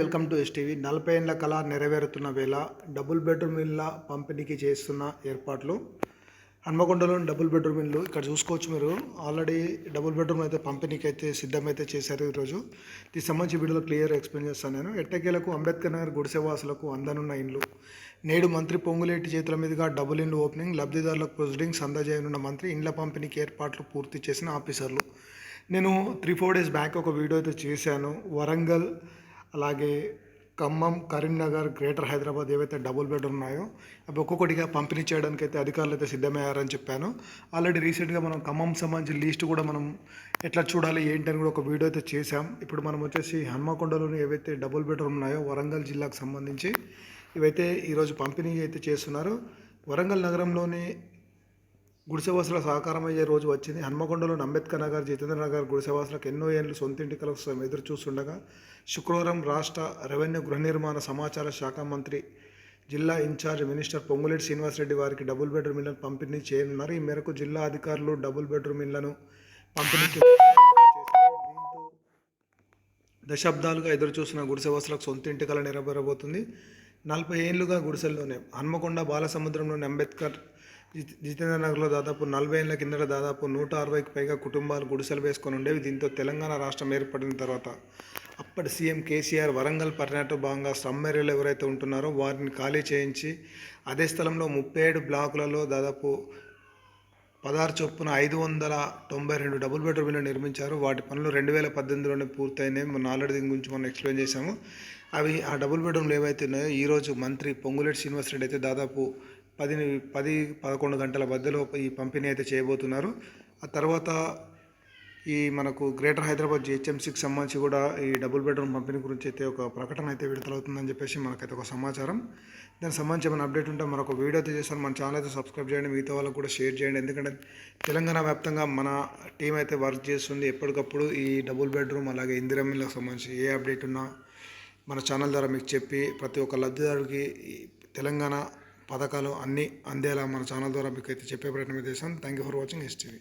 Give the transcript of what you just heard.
Welcome to STV. నలభై ఏళ్ళ కళ నెరవేరుతున్న వేళ డబుల్ బెడ్రూమ్ ఇళ్ళ పంపిణీకి చేస్తున్న ఏర్పాట్లు. హన్మకొండలోని డబుల్ బెడ్రూమ్ ఇల్లు ఇక్కడ చూసుకోవచ్చు మీరు. ఆల్రెడీ డబుల్ బెడ్రూమ్ అయితే పంపిణీకి అయితే సిద్ధమైతే చేశారు ఈరోజు. దీనికి సంబంధించి వీడియోలో క్లియర్ ఎక్స్ప్లెయిన్ చేస్తాను నేను. ఎట్టకేలకు అంబేద్కర్ నగర్ గుడిసెవాసులకు అందనున్న ఇండ్లు నేడు మంత్రి పొంగులేటి చేతుల మీదుగా డబుల్ ఇండ్లు ఓపెనింగ్ లబ్ధిదారులకు ప్రొసీడింగ్స్ అందజేయనున్న మంత్రి ఇండ్ల పంపిణీకి ఏర్పాట్లు పూర్తి చేసిన ఆఫీసర్లు. నేను త్రీ ఫోర్ డేస్ బ్యాక్ ఒక వీడియో అయితే చేశాను. వరంగల్ అలాగే ఖమ్మం కరీంనగర్ గ్రేటర్ హైదరాబాద్ ఏవైతే డబుల్ బెడ్ ఉన్నాయో అవి ఒక్కొక్కటిగా పంపిణీ చేయడానికి అయితే అధికారులు అయితే సిద్ధమయ్యారని చెప్పాను. ఆల్రెడీ రీసెంట్గా మనం ఖమ్మం సంబంధించిన లిస్ట్ కూడా మనం ఎట్లా చూడాలి ఏంటి అని కూడా ఒక వీడియో అయితే చేశాం. ఇప్పుడు మనం వచ్చేసి హన్మకొండలోని ఏవైతే డబుల్ బెడ్రూమ్ ఉన్నాయో వరంగల్ జిల్లాకు సంబంధించి ఇవైతే ఈరోజు పంపిణీ అయితే చేస్తున్నారు. వరంగల్ నగరంలోని గుడిసెవాసుల సహకారం అయ్యే రోజు వచ్చింది హన్మకొండలోని అంబేద్కర్ నగర్ జితేంద్ర నగర్ గుడిసెవాసులకు ఎన్నో ఏళ్ళు సొంతింటి కోసం ఎదురు చూస్తుండగా శుక్రవారం రాష్ట్ర రెవెన్యూ గృహ నిర్మాణ సమాచార శాఖ మంత్రి జిల్లా ఇన్ఛార్జ్ మినిస్టర్ పొంగులేటి శ్రీనివాసరెడ్డి వారికి డబుల్ బెడ్రూమ్ ఇళ్ళను పంపిణీ చేయనున్నారు ఈ మేరకు జిల్లా అధికారులు డబుల్ బెడ్రూమ్ ఇళ్ళను పంపిణీ చేశారు. దీంతో దశాబ్దాలుగా ఎదురుచూసిన గుడిసెవాసులకు సొంత ఇంటికల నెరవేరబోతుంది నలభై ఏళ్ళుగా గుడిసెల్లోనే హన్మకొండ బాలసముద్రంలోని అంబేద్కర్ జితేంద్ర నగర్లో దాదాపు నలభై ఏళ్ళ కిందట దాదాపు నూట అరవైకి పైగా కుటుంబాలు గుడిసెలు వేసుకొని ఉండేవి. దీంతో తెలంగాణ రాష్ట్రం ఏర్పడిన తర్వాత అప్పటి సీఎం కేసీఆర్ వరంగల్ పర్యటన భాగంగా సమ్మేరీలు ఎవరైతే ఉంటున్నారో వారిని ఖాళీ చేయించి అదే స్థలంలో ముప్పై ఏడు బ్లాకులలో దాదాపు పదహారు చొప్పున ఐదు వందల తొంభై రెండు డబుల్ బెడ్రూమ్ నిర్మించారు. వాటి పనులు రెండు వేల పద్దెనిమిదిలోనే పూర్తయినాయి. మన ఆల్రెడీ దీని గురించి మనం ఎక్స్ప్లెయిన్ చేశాము. అవి ఆ డబుల్ బెడ్రూమ్లు ఏవైతే ఉన్నాయో ఈరోజు మంత్రి పొంగులేటి శ్రీనివాసరెడ్డి అయితే దాదాపు పది పది పదకొండు గంటల మధ్యలో ఈ పంపిణీ అయితే చేయబోతున్నారు. ఆ తర్వాత ఈ మనకు గ్రేటర్ హైదరాబాద్ జిహెచ్ఎంసీకి సంబంధించి కూడా ఈ డబుల్ బెడ్రూమ్ పంపిణీ గురించి అయితే ఒక ప్రకటన అయితే విడుదలవుతుందని చెప్పేసి మనకైతే ఒక సమాచారం. దానికి సంబంధించి ఏమైనా అప్డేట్ ఉంటే మరొక వీడియో అయితే చేస్తాను. మన ఛానల్ అయితే సబ్స్క్రైబ్ చేయండి మిగతా వాళ్ళకు కూడా షేర్ చేయండి. ఎందుకంటే తెలంగాణ వ్యాప్తంగా మన టీం అయితే వర్క్ చేస్తుంది ఎప్పటికప్పుడు ఈ డబుల్ బెడ్రూమ్ అలాగే ఇందిరమ్మిలకు సంబంధించి ఏ అప్డేట్ ఉన్నా మన ఛానల్ ద్వారా మీకు చెప్పి ప్రతి ఒక్క లబ్ధిదారుడికి తెలంగాణ పథకాలు అన్నీ అందేలా మన ఛానల్ ద్వారా మీకు అయితే చెప్పే ప్రయత్నం చేశాను thank you for watching STV